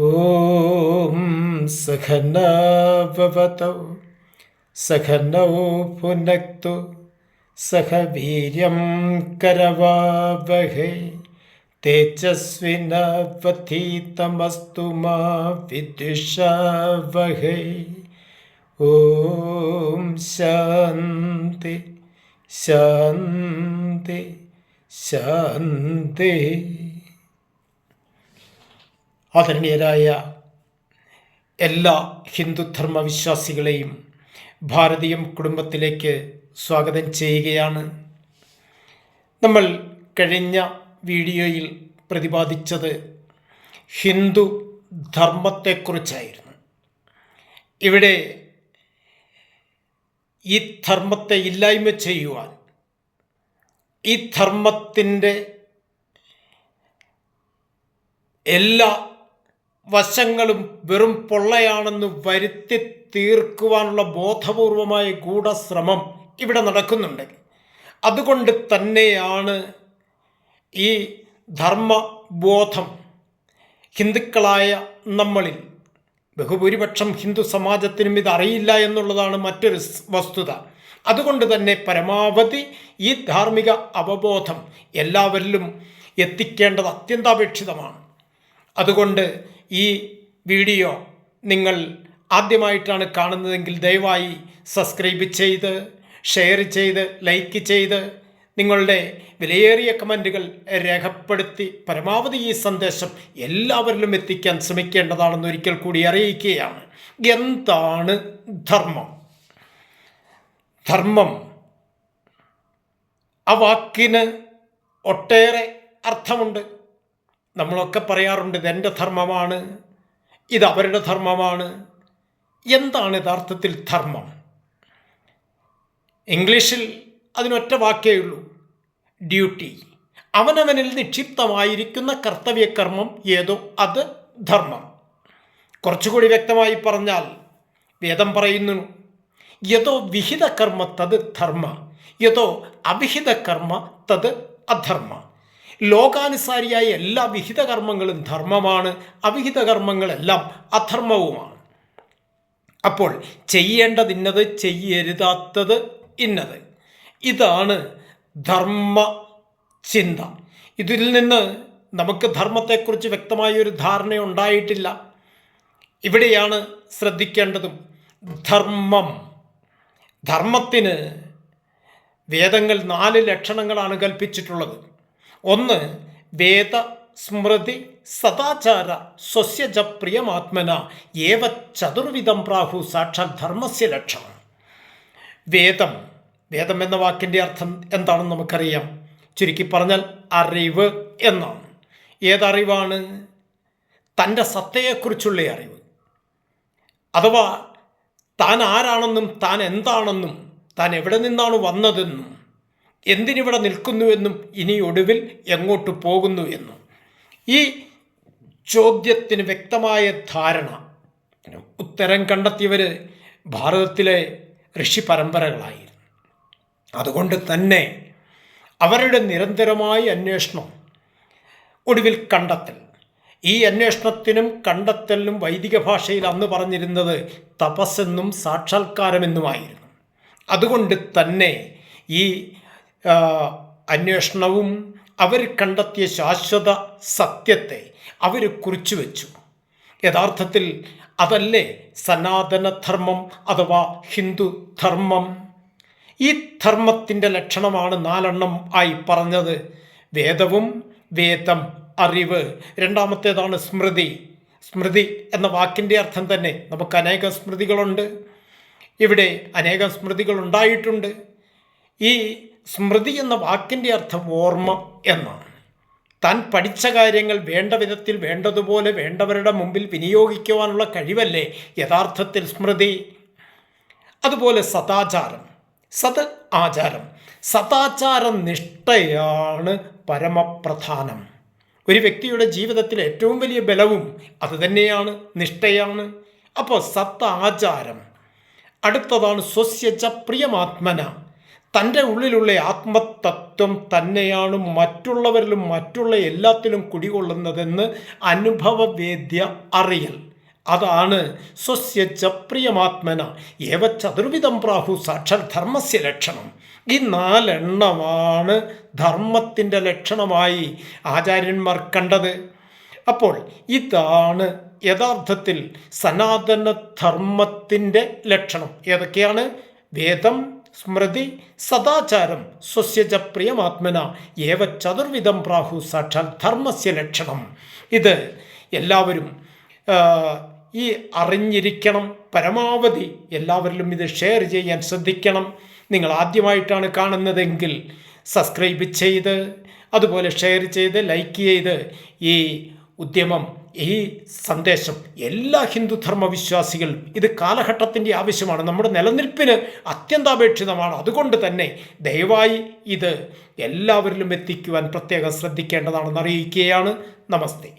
ॐ सघनवतौ सघनौ पुनक्तु सह वीर्यं करवावहे तेजस्विनवथितमस्तु मा विद्विषावहे ॐ शान्ति शान्ति शान्तिः ആദരണീയരായ എല്ലാ ഹിന്ദുധർമ്മ വിശ്വാസികളെയും ഭാരതീയം കുടുംബത്തിലേക്ക് സ്വാഗതം ചെയ്യുകയാണ്. നമ്മൾ കഴിഞ്ഞ വീഡിയോയിൽ പ്രതിപാദിച്ചത് ഹിന്ദു ധർമ്മത്തെക്കുറിച്ചായിരുന്നു. ഇവിടെ ഈ ധർമ്മത്തെ ഇല്ലായ്മ ചെയ്യുവാൻ ഈ ധർമ്മത്തിന്റെ എല്ലാ വശങ്ങളും വെറും പൊള്ളയാണെന്ന് വരുത്തി തീർക്കുവാനുള്ള ബോധപൂർവമായ ഗൂഢശ്രമം ഇവിടെ നടക്കുന്നുണ്ട് അതുകൊണ്ട് തന്നെയാണ് ഈ ധർമ്മബോധം ഹിന്ദുക്കളായ നമ്മളിൽ ബഹുഭൂരിപക്ഷം ഹിന്ദു സമാജത്തിനും ഇത് അറിയില്ല എന്നുള്ളതാണ് മറ്റൊരു വസ്തുത. അതുകൊണ്ട് തന്നെ പരമാവധി ഈ ധാർമ്മിക അവബോധം എല്ലാവരിലും എത്തിക്കേണ്ടത് അത്യന്താപേക്ഷിതമാണ്. അതുകൊണ്ട് ഈ വീഡിയോ നിങ്ങൾ ആദ്യമായിട്ടാണ് കാണുന്നതെങ്കിൽ ദയവായി സബ്സ്ക്രൈബ് ചെയ്ത് ഷെയർ ചെയ്ത് ലൈക്ക് ചെയ്ത് നിങ്ങളുടെ വിലയേറിയ കമന്റുകൾ രേഖപ്പെടുത്തി പരമാവധി ഈ സന്ദേശം എല്ലാവരിലും എത്തിക്കാൻ ശ്രമിക്കേണ്ടതാണെന്ന് ഒരിക്കൽ കൂടി അറിയിക്കുകയാണ്. എന്താണ് ധർമ്മം? ധർമ്മം ആ വാക്കിന് ഒട്ടേറെ അർത്ഥമുണ്ട്. നമ്മളൊക്കെ പറയാറുണ്ട് ഇതെന്റെ ധർമ്മമാണ് ഇത് അവരുടെ ധർമ്മമാണ്. എന്താണ് യഥാർത്ഥത്തിൽ ധർമ്മം? ഇംഗ്ലീഷിൽ അതിനൊറ്റ വാക്കേ ഉള്ളൂ ഡ്യൂട്ടി. അവനവനിൽ നിക്ഷിപ്തമായിരിക്കുന്ന കർത്തവ്യകർമ്മം ഏതോ അത് ധർമ്മം. കുറച്ചുകൂടി വ്യക്തമായി പറഞ്ഞാൽ വേദം പറയുന്നു യഥോ വിഹിത കർമ്മ തത് ധർമ്മ യഥോ അവിഹിത കർമ്മ തത് അധർമ്മ. ലോകാനുസാരിയായ എല്ലാ വിഹിത കർമ്മങ്ങളും ധർമ്മമാണ്. അവിഹിത കർമ്മങ്ങളെല്ലാം അധർമ്മവുമാണ്. അപ്പോൾ ചെയ്യേണ്ടത് ഇന്നത് ചെയ്യരുതാത്തത് ഇന്നത്. ഇതാണ് ധർമ്മ ചിന്ത ഇതിൽ നിന്ന് നമുക്ക് ധർമ്മത്തെക്കുറിച്ച് വ്യക്തമായ ഒരു ധാരണ ഉണ്ടായിട്ടില്ല. ഇവിടെയാണ് ശ്രദ്ധിക്കേണ്ടതും ധർമ്മം. ധർമ്മത്തിന് വേദങ്ങൾ നാല് ലക്ഷണങ്ങളാണ് കൽപ്പിച്ചിട്ടുള്ളത്. ഒന്ന് വേദ സ്മൃതി സദാചാര സ്വസ്യജ പ്രിയമാത്മന ഏവ ചതുർവിധം പ്രാഹു സാക്ഷാത് ധർമ്മസ്യ ലക്ഷണം വേദം. വേദം എന്ന വാക്കിന്റെ അർത്ഥം എന്താണെന്ന് നമുക്കറിയാം. ചുരുക്കി പറഞ്ഞാൽ അറിവ് എന്നാണ്. ഏതറിവാണ്? തന്റെ സത്തയെക്കുറിച്ചുള്ള അറിവ്. അഥവാ താൻ ആരാണെന്നും താൻ എന്താണെന്നും താൻ എവിടെ നിന്നാണ് വന്നതെന്നും. എന്തിനിവിടെ നിൽക്കുന്നുവെന്നും ഇനി ഒടുവിൽ എങ്ങോട്ട് പോകുന്നു എന്നും. ഈ ചോദ്യത്തിന് വ്യക്തമായ ധാരണ ഉത്തരം കണ്ടെത്തിയവർ ഭാരതത്തിലെ ഋഷി പരമ്പരകളായിരുന്നു. അതുകൊണ്ട് തന്നെ അവരുടെ നിരന്തരമായ അന്വേഷണം ഒടുവിൽ കണ്ടെത്തൽ. ഈ അന്വേഷണത്തിനും കണ്ടെത്തലിനും വൈദിക ഭാഷയിൽ അന്ന് പറഞ്ഞിരുന്നത് തപസ്സെന്നും സാക്ഷാത്കാരമെന്നുമായിരുന്നു. അതുകൊണ്ട് തന്നെ ഈ അന്വേഷണവും അവർ കണ്ടെത്തിയ ശാശ്വത സത്യത്തെ അവർ കുറിച്ചു വെച്ചു. യഥാർത്ഥത്തിൽ അതല്ലേ സനാതനധർമ്മം അഥവാ ഹിന്ദു ധർമ്മം? ഈ ധർമ്മത്തിന്റെ ലക്ഷണമാണ് നാലെണ്ണം ആയി പറഞ്ഞത്. വേദവും വേദം അറിവ്. രണ്ടാമത്തേതാണ് സ്മൃതി. സ്മൃതി എന്ന വാക്കിന്റെ അർത്ഥം തന്നെ നമുക്ക് അനേകം സ്മൃതികളുണ്ട്. ഇവിടെ അനേകം സ്മൃതികൾ ഉണ്ടായിട്ടുണ്ട്. ഈ സ്മൃതി എന്ന വാക്കിന്റെ അർത്ഥം ഓർമ്മ എന്നാണ്. താൻ പഠിച്ച കാര്യങ്ങൾ വേണ്ട വിധത്തിൽ വേണ്ടതുപോലെ വേണ്ടവരുടെ മുമ്പിൽ വിനിയോഗിക്കുവാനുള്ള കഴിവല്ലേ യഥാർത്ഥത്തിൽ സ്മൃതി? അതുപോലെ സദാചാരം. സത് ആചാരം. സദാചാര നിഷ്ഠയാണ് പരമപ്രധാനം. ഒരു വ്യക്തിയുടെ ജീവിതത്തിൽ ഏറ്റവും വലിയ ബലവും അതുതന്നെയാണ് നിഷ്ഠയാണ്. അപ്പോൾ സത്ത് ആചാരം അടുത്തതാണ് സ്വസ്യച്ച പ്രിയമാത്മന തന്റെ ഉള്ളിലുള്ള ആത്മതത്വം തന്നെയാണ് മറ്റുള്ളവരിലും മറ്റുള്ള എല്ലാത്തിലും കുടികൊള്ളുന്നതെന്ന് അനുഭവവേദ്യ അറിയൽ. അതാണ് സ്വസ്യച്ച പ്രിയമാത്മന ഏവ ചതുർവിധം പ്രാഹു സാക്ഷാൽ ധർമ്മസ്യ ലക്ഷണം. ഈ നാലെണ്ണമാണ് ധർമ്മത്തിന്റെ ലക്ഷണമായി ആചാര്യന്മാർ കണ്ടത്. അപ്പോൾ ഇതാണ് യഥാർത്ഥത്തിൽ സനാതന ധർമ്മത്തിന്റെ ലക്ഷണം. ഏതൊക്കെയാണ്? വേദം സ്മൃതി സദാചാരം സ്വസ്യജ പ്രിയമാത്മന ഏവ ചതുർവിധം പ്രാഹു സാക്ഷാൽ ധർമ്മസ്യ ലക്ഷണം. ഇത് എല്ലാവരും ഈ അറിഞ്ഞിരിക്കണം പരമാവധി എല്ലാവരിലും ഇത് ഷെയർ ചെയ്യാൻ ശ്രദ്ധിക്കണം. നിങ്ങൾ ആദ്യമായിട്ടാണ് കാണുന്നതെങ്കിൽ സബ്സ്ക്രൈബ് ചെയ്ത് അതുപോലെ ഷെയർ ചെയ്ത് ലൈക്ക് ചെയ്ത് ഈ ഉദ്യമം ഈ സന്ദേശം എല്ലാ ഹിന്ദുധർമ്മ വിശ്വാസികളും ഇത് കാലഘട്ടത്തിന്റെ ആവശ്യമാണ്. നമ്മുടെ നിലനിൽപ്പിന് അത്യന്താപേക്ഷിതമാണ്. അതുകൊണ്ട് തന്നെ ദയവായി ഇത് എല്ലാവരിലും എത്തിക്കുവാൻ പ്രത്യേകം ശ്രദ്ധിക്കേണ്ടതാണെന്ന് അറിയിക്കുകയാണ്. നമസ്തേ.